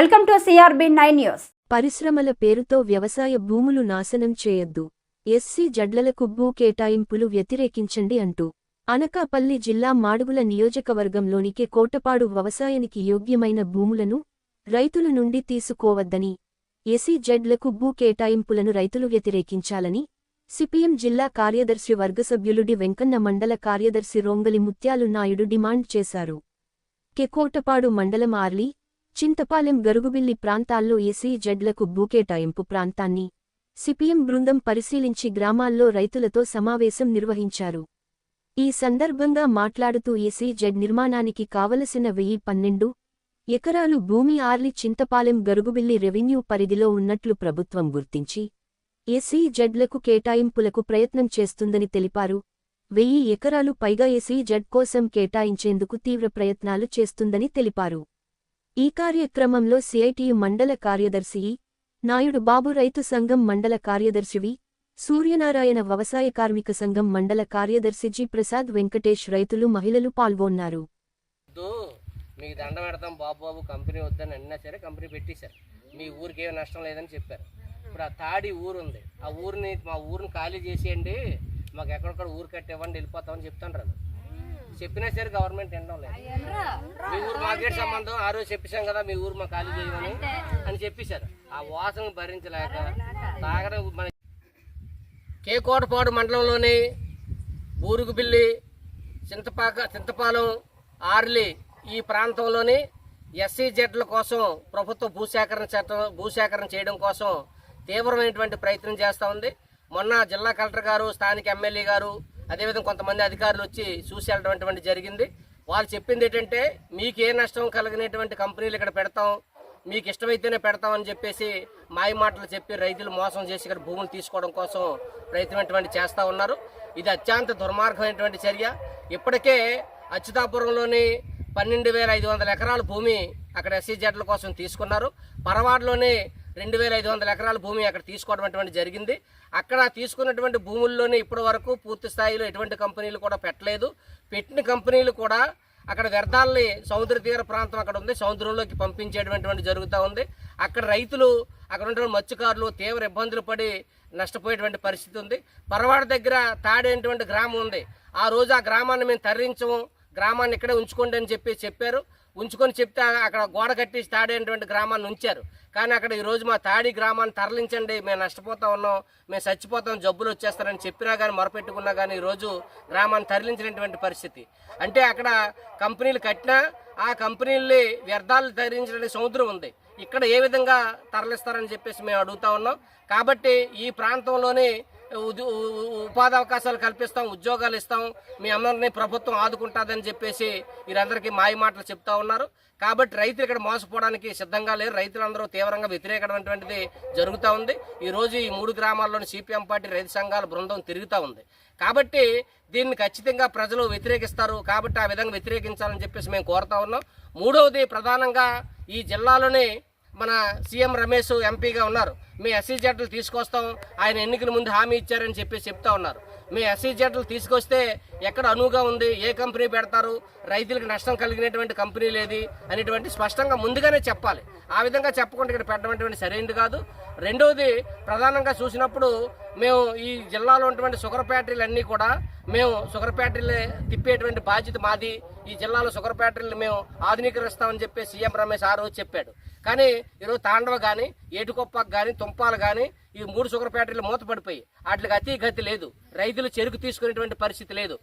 Welcome to CRB nine news. పరిశ్రమల పేరుతో వ్యవసాయ భూములు నాశనం చేయొద్దు. ఎస్సీ జడ్లలకు భూ కేటాయింపులు వ్యతిరేకించండి అంటూ అనకాపల్లి జిల్లా మాడుగుల నియోజకవర్గంలోనికి కోటపాడు వ్యవసాయానికి యోగ్యమైన భూములను రైతుల నుండి తీసుకోవద్దని ఎస్సీ జడ్లకు భూ కేటాయింపులను రైతులు వ్యతిరేకించాలని సిపిఎం జిల్లా కార్యదర్శి వర్గసభ్యులుడి వెంకన్న మండల కార్యదర్శి రొంగలి ముత్యాలు నాయుడు డిమాండ్ చేశారు. కెకోటపాడు మండలం ఆర్లీ చింతపాలెం గరుగుబిల్లి ప్రాంతాల్లో ఎస్సీ జడ్లకు భూకేటాయింపు ప్రాంతాన్ని సిపిఎం బృందం పరిశీలించి గ్రామాల్లో రైతులతో సమావేశం నిర్వహించారు. ఈ సందర్భంగా మాట్లాడుతూ ఎస్సీ జడ్ నిర్మాణానికి కావలసిన వెయ్యి పన్నెండు ఎకరాలు భూమి ఆర్లి చింతపాలెం గరుగుబిల్లి రెవెన్యూ పరిధిలో ఉన్నట్లు ప్రభుత్వం గుర్తించి ఎస్సీ జడ్లకు కేటాయింపులకు ప్రయత్నం చేస్తుందని తెలిపారు. వెయ్యి ఎకరాలు పైగా ఎస్సీ జడ్ కోసం కేటాయించేందుకు తీవ్ర ప్రయత్నాలు చేస్తుందని తెలిపారు. ఈ కార్యక్రమంలో సిఐటియు మండల కార్యదర్శి నాయుడు బాబు రైతు సంఘం మండల కార్యదర్శివి సూర్యనారాయణ వ్యవసాయ కార్మిక సంఘం మండల కార్యదర్శి జి. ప్రసాద్ వెంకటేష్ రైతులు మహిళలు పాల్గొన్నారు. మీకు దండ పెడతాం బాబు బాబు కంపెనీ వద్దని అన్నా సరే కంపెనీ పెట్టేశారు. మీ ఊరికి ఏమి నష్టం లేదని చెప్పారు. ఇప్పుడు ఆ తాడి ఊరు ఉంది. ఆ ఊరిని మా ఊరిని ఖాళీ చేసేయండి. మాకు ఎక్కడొక్కడ ఊరు కట్టి ఇవ్వండి వెళ్ళిపోతామని చెప్తాను రాదు చెప్పినా సరే గవర్నమెంట్ వినడం లేదు. మీ ఊరు మాకేట్ సంబంధం ఆ రోజు చెప్పేశాం కదా మీ ఊరు మా ఖాళీ చేయమని అని చెప్పేశారు. ఆ వాసన భరించలేక తాగడం మన కేకోటపాడు మండలంలోని బూరుగుబిల్లి చింతపాక చింతపాలెం ఆర్లి ఈ ప్రాంతంలోని ఎస్సీ జెడ్ల కోసం ప్రభుత్వ భూసేకరణ చట్టం భూసేకరణ చేయడం కోసం తీవ్రమైనటువంటి ప్రయత్నం చేస్తూ ఉంది. మొన్న జిల్లా కలెక్టర్ గారు స్థానిక ఎమ్మెల్యే గారు అదేవిధంగా కొంతమంది అధికారులు వచ్చి చూసి వెళ్ళడం జరిగింది. వాళ్ళు చెప్పింది ఏంటంటే మీకు ఏ నష్టం కలిగినటువంటి కంపెనీలు ఇక్కడ పెడతాం మీకు ఇష్టమైతేనే పెడతామని చెప్పేసి మాయ మాటలు చెప్పి రైతులు మోసం చేసి ఇక్కడ భూములు తీసుకోవడం కోసం ప్రయత్నమైనటువంటి చేస్తూ ఉన్నారు. ఇది అత్యంత దుర్మార్గమైనటువంటి చర్య. ఇప్పటికే అచ్యుతాపురంలోని పన్నెండు వేల ఐదు వందల ఎకరాల భూమి అక్కడ ఎస్సీ జెడ్ల కోసం తీసుకున్నారు. పరవాడలోని రెండు వేల ఐదు వందల ఎకరాల భూమి అక్కడ తీసుకోవడం అటువంటి జరిగింది. అక్కడ తీసుకున్నటువంటి భూముల్లోనే ఇప్పటి వరకు పూర్తి స్థాయిలో ఎటువంటి కంపెనీలు కూడా పెట్టలేదు. పెట్టిన కంపెనీలు కూడా అక్కడ వ్యర్థాలని సముద్ర తీర ప్రాంతం అక్కడ ఉంది. సముద్రంలోకి పంపించేటువంటి జరుగుతూ ఉంది. అక్కడ రైతులు అక్కడ ఉన్నటువంటి మత్స్యకారులు తీవ్ర ఇబ్బందులు పడి నష్టపోయేటువంటి పరిస్థితి ఉంది. పరవాడ దగ్గర తాడేటువంటి గ్రామం ఉంది. ఆ రోజు ఆ గ్రామాన్ని మేము తరలించము. గ్రామాన్ని ఇక్కడే ఉంచుకోండి అని చెప్పి చెప్పారు. ఉంచుకొని చెప్తే అక్కడ గోడ కట్టి తాడేటువంటి గ్రామాన్ని ఉంచారు. కానీ అక్కడ ఈ రోజు మా తాడి గ్రామాన్ని తరలించండి మేము నష్టపోతా ఉన్నాం మేము చచ్చిపోతాం జబ్బులు వచ్చేస్తారని చెప్పినా కానీ మొరపెట్టుకున్నా కానీ ఈరోజు రోజు గ్రామాన్ని తరలించినటువంటి పరిస్థితి. అంటే అక్కడ కంపెనీలు కట్టినా ఆ కంపెనీల్ని వ్యర్థాలు తరలించడానికి సముద్రం ఉంది. ఇక్కడ ఏ విధంగా తరలిస్తారని చెప్పేసి మేము అడుగుతా ఉన్నాం. కాబట్టి ఈ ప్రాంతంలోని ఉపాధి అవకాశాలు కల్పిస్తాం ఉద్యోగాలు ఇస్తాం. మీ అందరినీ ప్రభుత్వం ఆదుకుంటుందని చెప్పేసి వీరందరికీ మాయ మాటలు చెప్తా ఉన్నారు. కాబట్టి రైతులు ఇక్కడ మోసపోవడానికి సిద్ధంగా లేరు. రైతులందరూ తీవ్రంగా వ్యతిరేకమైనటువంటిది జరుగుతూ ఉంది. ఈరోజు ఈ మూడు గ్రామాల్లోని సిపిఎం పార్టీ రైతు సంఘాల బృందం తిరుగుతూ ఉంది. కాబట్టి దీన్ని ఖచ్చితంగా ప్రజలు వ్యతిరేకిస్తారు. కాబట్టి ఆ విధంగా వ్యతిరేకించాలని చెప్పేసి మేము కోరుతా ఉన్నాం. మూడవది ప్రధానంగా ఈ జిల్లాలోని మన సీఎం రమేష్ ఎంపీగా ఉన్నారు. మీ ఎస్సీ జడ్లు తీసుకొస్తాం. ఆయన ఎన్నికల ముందు హామీ ఇచ్చారని చెప్పి చెప్తా ఉన్నారు. మీ ఎస్సీ జడ్లు తీసుకొస్తే ఎక్కడ అనువుగా ఉంది ఏ కంపెనీ పెడతారు రైతులకు నష్టం కలిగినటువంటి కంపెనీ లేది అనేటువంటి స్పష్టంగా ముందుగానే చెప్పాలి. ఆ విధంగా చెప్పకుండా ఇక్కడ పెట్టడం సరైనది కాదు. రెండవది ప్రధానంగా చూసినప్పుడు మేము ఈ జిల్లాలో ఉన్నటువంటి షుగర్ ఫ్యాక్టరీలు అన్నీ కూడా మేము షుగర్ ఫ్యాక్టరీలు తిప్పేటువంటి బాధ్యత మాది. ఈ జిల్లాలో షుగర్ ఫ్యాక్టరీలు మేము ఆధునీకరిస్తామని చెప్పి సీఎం రమేష్ ఆ రోజు చెప్పాడు. కానీ ఈరోజు తాండవ కానీ ఏటుకొప్పకు కానీ తుంపాలు కానీ ఈ మూడు షుగర్ ఫ్యాక్టరీలు మూతపడిపోయి. వాటికి అతి గతి లేదు. రైతులు చెరుకు తీసుకునేటువంటి పరిస్థితి లేదు.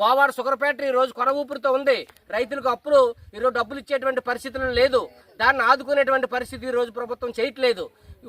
గోవాడ షుగర్ ఫ్యాక్టరీ ఈ రోజు కొన ఊపిరితో ఉంది. రైతులకు అప్పులు ఈరోజు డబ్బులు ఇచ్చేటువంటి పరిస్థితులు లేదు. దాన్ని ఆదుకునేటువంటి పరిస్థితి ఈరోజు రోజు ప్రభుత్వం చేయట్లేదు.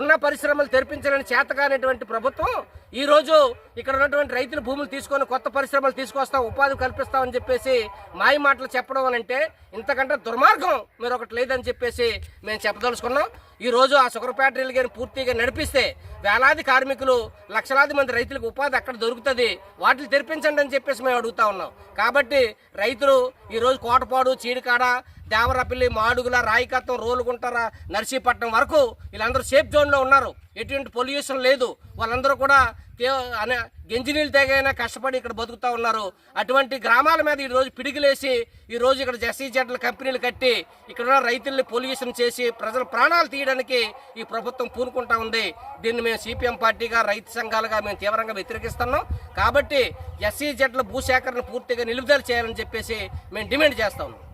ఉన్న పరిశ్రమలు తెరిపించాలని చేతకానటువంటి ప్రభుత్వం ఈ రోజు ఇక్కడ ఉన్నటువంటి రైతుల భూములు తీసుకొని కొత్త పరిశ్రమలు తీసుకొస్తాం ఉపాధి కల్పిస్తామని చెప్పేసి మాయ మాటలు చెప్పడం అని అంటే ఇంతకంటే దుర్మార్గం మీరు ఒకటి లేదని చెప్పేసి మేము చెప్పదలుచుకున్నాం. ఈ రోజు ఆ షుగర్ ఫ్యాక్టరీలు కానీ పూర్తిగా నడిపిస్తే వేలాది కార్మికులు లక్షలాది మంది రైతులకు ఉపాధి అక్కడ దొరుకుతుంది. వాటిని తెరిపించండి అని చెప్పేసి మేము అడుగుతాం ఉన్నాం. కాబట్టి రైతులు ఈరోజు కోటపాడు చీడికాడ దేవరపల్లి మాడుగుల రాయికత్వం రోలుగుంటార నర్సీపట్నం వరకు వీళ్ళందరూ సేఫ్ జోన్లో ఉన్నారు. ఎటువంటి పొల్యూషన్ లేదు. వాళ్ళందరూ కూడా అనే గెంజినీళ్ళు తెగైనా కష్టపడి ఇక్కడ బతుకుతా ఉన్నారు. అటువంటి గ్రామాల మీద ఈరోజు పిడిగిలేసి ఈ రోజు ఇక్కడ జెస్సీ జెడ్ల కంపెనీలు కట్టి ఇక్కడ ఉన్న రైతుల్ని పొల్యూషన్ చేసి ప్రజల ప్రాణాలు తీయడానికి ఈ ప్రభుత్వం పూనుకుంటా ఉంది. దీన్ని మేము సిపిఎం పార్టీగా రైతు సంఘాలుగా మేము తీవ్రంగా వ్యతిరేకిస్తున్నాం. కాబట్టి ఎస్సీ జెడ్ల భూసేకరణ పూర్తిగా నిలుపుదల చేయాలని చెప్పేసి మేము డిమాండ్ చేస్తా ఉన్నాం.